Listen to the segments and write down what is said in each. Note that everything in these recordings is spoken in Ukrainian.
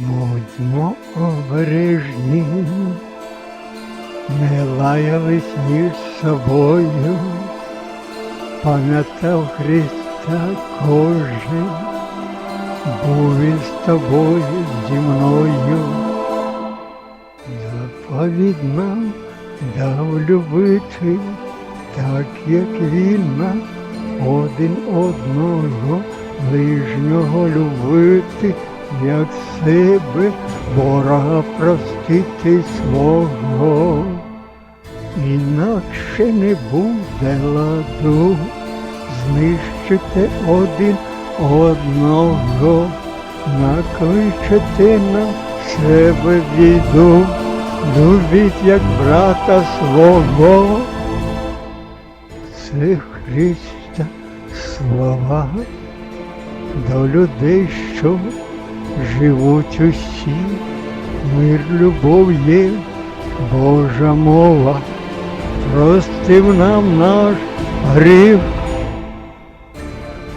Будьмо обережні, не лаялись між собою, пам'ятав Христа кожен, був він з тобою зі мною. Заповідь нам дав любити, так як він нам один одного ближнього любити, як себе, ворога простити свого. Інакше не буде ладу, знищите один одного, накличете на себе біду, любіть як брата свого. Це Христа слова до людей, що живуть усі, мир, любов є Божа мова, простив нам наш гріх,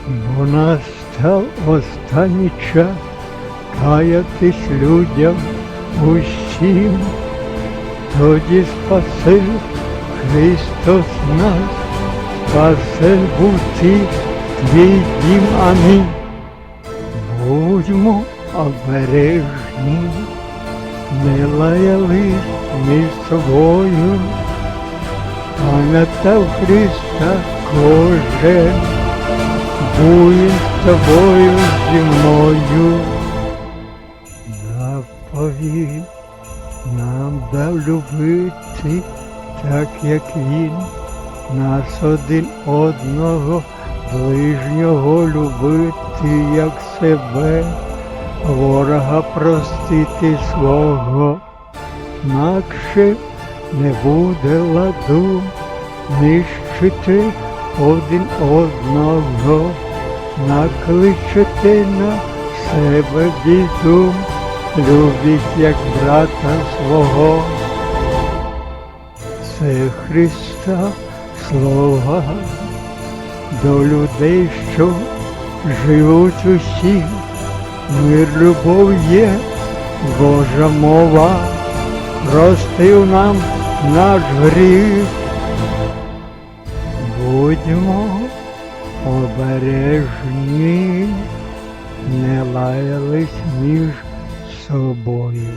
бо настав останній час каятись людям усім, тоді спаси Христос нас, спасе бути твій дім, амінь. Будьмо обережні, не лаялись між собою, пам'ятав Христа кожен, був з тобою зі мною. Заповів нам дав любити, так як він нас один одного ближнього любити, як себе, ворога простити свого, накше не буде ладу, нищити один одного, накличете на себе біду, любіть як брата свого. Це Христа слова до людей, що живуть усі, мир любов є, Божа мова, простив нам наш гріх. Будьмо обережні, не лаялись між собою.